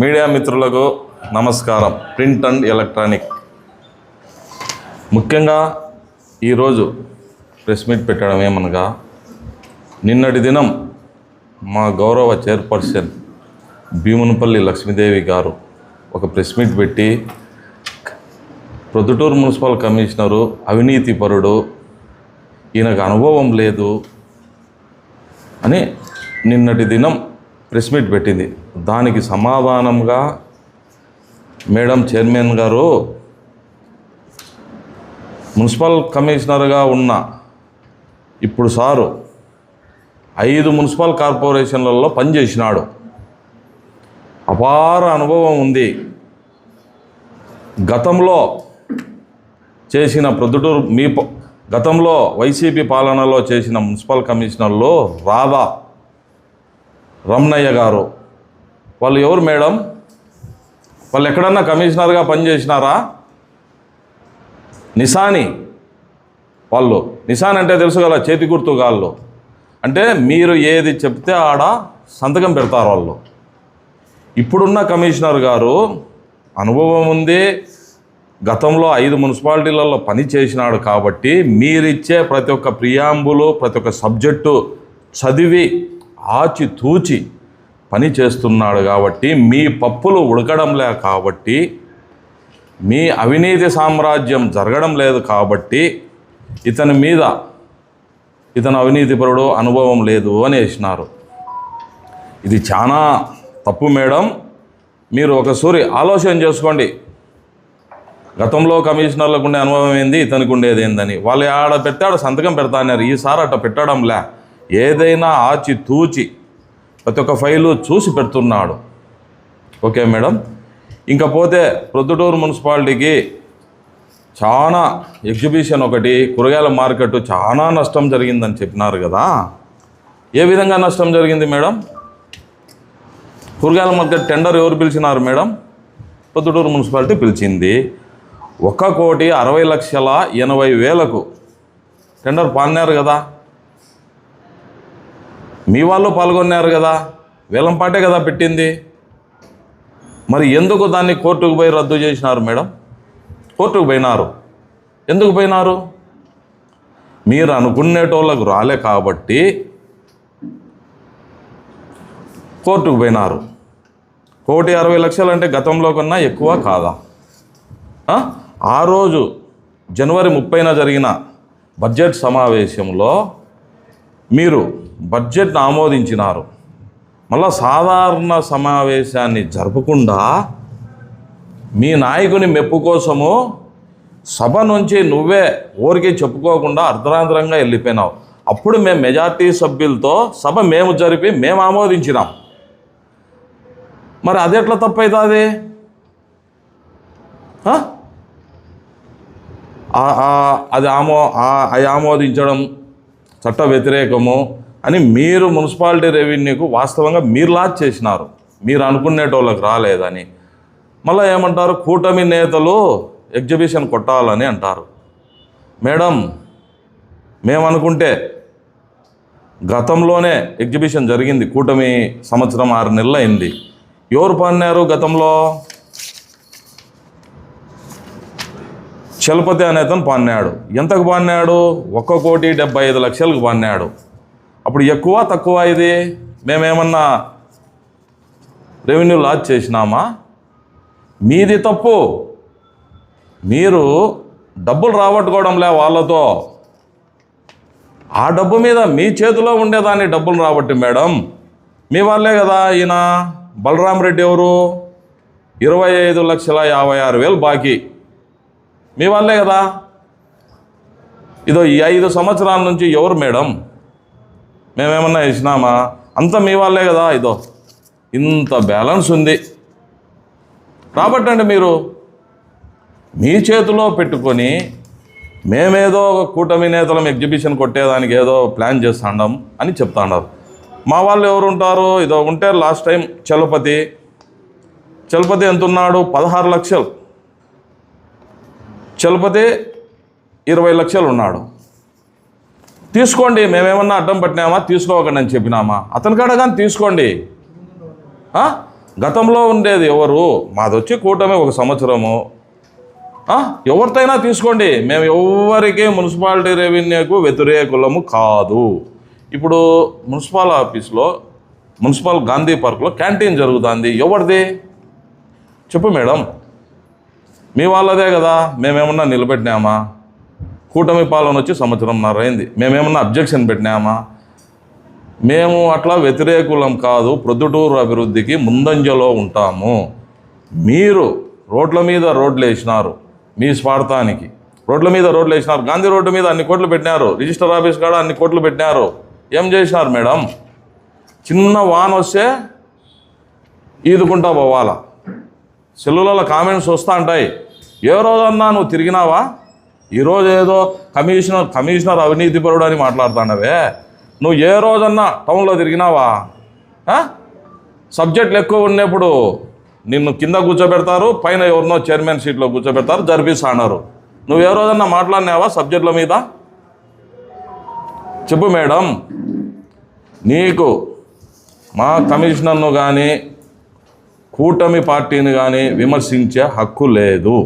Media మిత్రులకు నమస్కారం. Print and electronic. ముఖ్యంగా ఈరోజు ప్రెస్ మీట్ పెట్టడం ఏమనగా నిన్నటి దినం మా గౌరవ చైర్పర్సన్ భీమునపల్లి లక్ష్మీదేవి గారు ఒక ప్రెస్ మీట్ పెట్టి ప్రొద్దుటూరు మున్సిపల్ కమిషనరు అవినీతి పరుడు ఈయనకు అనుభవం లేదు అని నిన్నటి దినం ప్రెస్ మీట్ పెట్టింది. దానికి సమాధానంగా మేడం చైర్మన్ గారు మున్సిపల్ కమిషనర్గా ఉన్న ఇప్పుడు సారు ఐదు మున్సిపల్ కార్పొరేషన్లలో పనిచేసినాడు. అపార అనుభవం ఉంది. గతంలో చేసిన ప్రొద్దుటూరు మీ గతంలో వైసీపీ పాలనలో చేసిన మున్సిపల్ కమిషనర్లు రాధా రమణయ్య గారు. వాళ్ళు ఎవరు మేడం? వాళ్ళు ఎక్కడన్నా కమిషనర్గా పనిచేసినారా? నిశాని. వాళ్ళు. నిశాన్ అంటే తెలుసు కదా చేతి గుర్తు గాళ్ళు అంటే మీరు ఏది చెప్తే ఆడ సంతకం పెడతారు వాళ్ళు. ఇప్పుడున్న కమిషనర్ గారు అనుభవం ఉంది. గతంలో ఐదు మున్సిపాలిటీలలో పని చేసినాడు కాబట్టి మీరిచ్చే ప్రతి ఒక్క ప్రియాంబులు ప్రతి ఒక్క సబ్జెక్టు చదివి ఆచితూచి పని చేస్తున్నాడు కాబట్టి మీ పప్పులు ఉడకడంలే కాబట్టి మీ అవినీతి సామ్రాజ్యం జరగడం లేదు కాబట్టి ఇతని మీద ఇతను అవినీతిపరుడు అనుభవం లేదు అని వేసినారు. ఇది చాలా తప్పు మేడం. మీరు ఒకసారి ఆలోచన చేసుకోండి. గతంలో కమిషనర్లకు ఉండే అనుభవం ఏంది? ఇతనికి ఉండేది ఏందని. వాళ్ళు ఆడ పెట్టాడు సంతకం పెడతా అన్నారు. ఈసారి అట్ట పెట్టడంలే ఏదైనా ఆచి తూచి ప్రతి ఒక్క ఫైలు చూసి పెడుతున్నాడు. Okay madam? ఇంకా పోతే ప్రొద్దుటూరు మున్సిపాలిటీకి చాలా ఎగ్జిబిషన్ ఒకటి కూరగాయల మార్కెట్ చాలా నష్టం జరిగిందని చెప్పినారు కదా. ఏ విధంగా నష్టం జరిగింది మేడం? కూరగాయల మార్కెట్ టెండర్ ఎవరు పిలిచినారు మేడం? పొద్దుటూరు మున్సిపాలిటీ పిలిచింది. ఒక కోటి అరవై లక్షల ఎనభై వేలకు టెండర్ పాన్నారు కదా. మీ వాళ్ళు పాల్గొన్నారు కదా. వేలంపాటే కదా పెట్టింది. మరి ఎందుకు దాన్ని కోర్టుకు పోయి రద్దు చేసినారు మేడం? కోర్టుకు పోయినారు. ఎందుకు పోయినారు? మీరు అనుకునేటోళ్ళకు రాలే కాబట్టి కోర్టుకు పోయినారు. కోటి అరవై లక్షలు అంటే గతంలో కన్నా ఎక్కువ కాదా? ఆ? ఆ రోజు జనవరి ముప్పైన జరిగిన బడ్జెట్ సమావేశంలో మీరు బడ్జెట్ను ఆమోదించినారు. మళ్ళా సాధారణ సమావేశాన్ని జరపకుండా మీ నాయకుని మెప్పు కోసము సభ నుంచి నువ్వే ఊరికి చెప్పుకోకుండా అర్ధరాంతరంగా వెళ్ళిపోయినావు. అప్పుడు మేము మెజార్టీ సభ్యులతో సభ మేము జరిపి మేము ఆమోదించినాం. మరి అది ఎట్లా తప్పవుతుంది అది ఆమో అది ఆమోదించడం చట్ట వ్యతిరేకము అని మీరు మున్సిపాలిటీ రెవెన్యూకు వాస్తవంగా మీరు లాచ్ చేసినారు. మీరు అనుకునేటోళ్ళకి రాలేదని. మళ్ళీ ఏమంటారు? కూటమి నేతలు ఎగ్జిబిషన్ కొట్టాలని అంటారు. మేడం మేము అనుకుంటే గతంలోనే ఎగ్జిబిషన్ జరిగింది. కూటమి సంవత్సరం ఆరు నెలలు అయింది ఎవరు పన్నారు గతంలో? చలపతి అనే అతను పాన్నాడు ఎంతకు పాన్నాడు ఒక్క కోటి డెబ్బై ఐదు లక్షలకు పాన్నాడు అప్పుడు ఎక్కువ తక్కువ ఇది? మేమేమన్నా రెవెన్యూ లాస్ చేసినామా? మీది తప్పు. మీరు డబ్బులు రాబట్టుకోవడంలే వాళ్ళతో. ఆ డబ్బు మీద మీ చేతిలో ఉండేదాన్ని డబ్బులు రాబట్టి మేడం. మీ వాళ్ళే కదా ఈయన. బలరాం రెడ్డి ఎవరు? ఇరవై ఐదు లక్షల యాభై ఆరు వేలు బాకీ. మీ వాళ్ళే కదా? ఇదో ఈ ఐదు సంవత్సరాల నుంచి ఎవరు మేడం? మేమేమన్నా ఇచ్చినామా అంతా మీ వాళ్ళే కదా ఇదో. ఇంత బ్యాలెన్స్ ఉంది. రాబట్టండి మీరు. మీ చేతిలో పెట్టుకొని మేమేదో ఒక కూటమి నేతలం ఎగ్జిబిషన్ కొట్టేదానికి ఏదో ప్లాన్ చేస్తాండం అని చెప్తాండారు. మా వాళ్ళు ఎవరు ఉంటారు? ఇదో ఉంటే లాస్ట్ టైం చలపతి. చలపతి ఎంత ఉన్నాడు పదహారు లక్షలు. చలపతి ఇరవై లక్షలు ఉన్నాడు. తీసుకోండి మేమేమన్నా అడ్డం పట్టినామా? తీసుకోకండి అని చెప్పినామా? అతని కాడ కానీ తీసుకోండి. గతంలో ఉండేది ఎవరు? మాది వచ్చి కూటమి ఒక సంవత్సరము. ఎవరితైనా తీసుకోండి. మేము ఎవరికి మున్సిపాలిటీ రెవెన్యూకు వ్యతిరేకులము కాదు. ఇప్పుడు మున్సిపల్ ఆఫీస్లో మున్సిపల్ గాంధీ పార్క్లో క్యాంటీన్ జరుగుతుంది. ఎవరిది? చెప్పు మేడం. మీ వాళ్ళదే కదా మేమేమన్నా నిలబెట్టినామా? కూటమి పాలన వచ్చి సంవత్సరంన్నర అయింది మేమేమన్నా అబ్జెక్షన్ పెట్టినామా? మేము అట్లా వ్యతిరేకులం కాదు ప్రొద్దుటూరు అభివృద్ధికి ముందంజలో ఉంటాము. మీరు రోడ్ల మీద రోడ్లు వేసినారు మీ స్వార్థానికి. రోడ్ల మీద రోడ్లు వేసినారు. గాంధీ రోడ్డు మీద అన్ని కోట్లు పెట్టినారు. రిజిస్టర్ ఆఫీస్ కాడ అన్ని కోట్లు పెట్టినారు. ఏం చేసినారు మేడం? చిన్న వాన వస్తే ఈదుకుంటా పోవాలా? సెల్లులలో కామెంట్స్ వస్తూ ఉంటాయి. ఏ రోజన్నా నువ్వు తిరిగినావా? ఈరోజు ఏదో కమిషనర్ కమిషనర్ అవినీతిపరుడు అని మాట్లాడుతున్నావే నువ్వు ఏ రోజన్నా టౌన్లో తిరిగినావా? సబ్జెక్టులు ఎక్కువ ఉన్నప్పుడు నిన్ను కింద కూర్చోబెడతారు పైన ఎవరినో చైర్మన్ సీట్లో కూర్చోబెడతారు జరిపిస్తాన్నారు నువ్వు ఏ రోజన్నా మాట్లాడినావా సబ్జెక్టుల మీద? చెప్పు మేడం. నీకు మా కమిషనర్ను కానీ కూటమి పార్టీని కానీ విమర్శించే హక్కు లేదు.